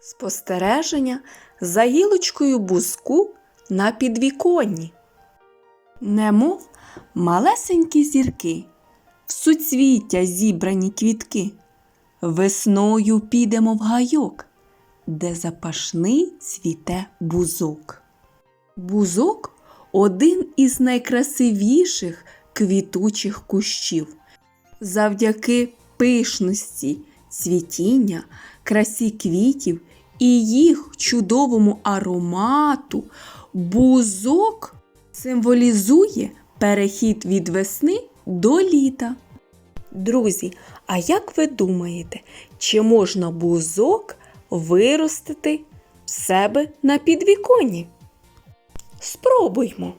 Спостереження за гілочкою буску на підвіконні. Немов малесенькі зірки, в суцвіття зібрані квітки. Весною підемо в гайок, де запашний цвіте бузок. Бузок один із найкрасивіших квітучих кущів. Завдяки пишності цвітіння, красі квітів і їх чудовому аромату бузок символізує перехід від весни до літа. Друзі, а як ви думаєте, чи можна бузок виростити в себе на підвіконні? Спробуймо.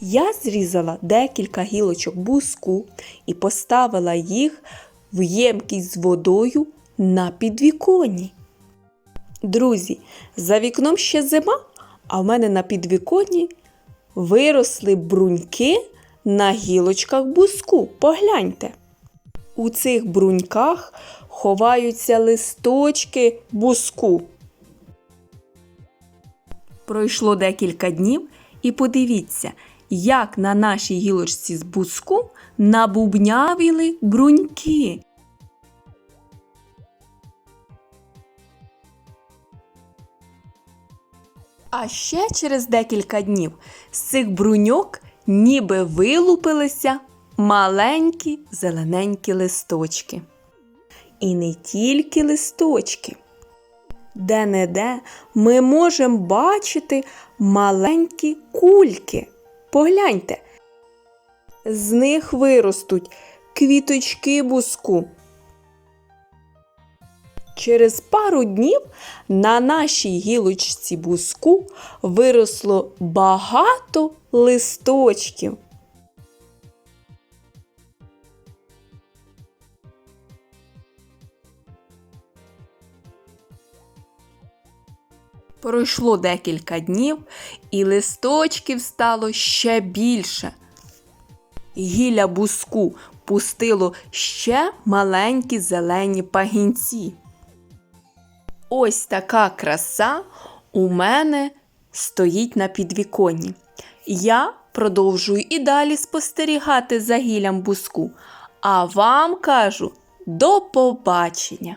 Я зрізала декілька гілочок бузку і поставила їх в ємкість з водою на підвіконні. Друзі, за вікном ще зима, а в мене на підвіконні виросли бруньки на гілочках бузку. Погляньте. У цих бруньках ховаються листочки бузку. Пройшло декілька днів, і подивіться, як на нашій гілочці з бузку набубнявіли бруньки. А ще через декілька днів з цих бруньок ніби вилупилися маленькі зелененькі листочки. І не тільки листочки. Де-не-де ми можемо бачити маленькі кульки. Погляньте, з них виростуть квіточки буску. Через пару днів на нашій гілочці буску виросло багато листочків. Пройшло декілька днів, і листочків стало ще більше. Гілля буску пустило ще маленькі зелені пагінці. Ось така краса у мене стоїть на підвіконні. Я продовжую і далі спостерігати за гіллям буску. А вам кажу до побачення!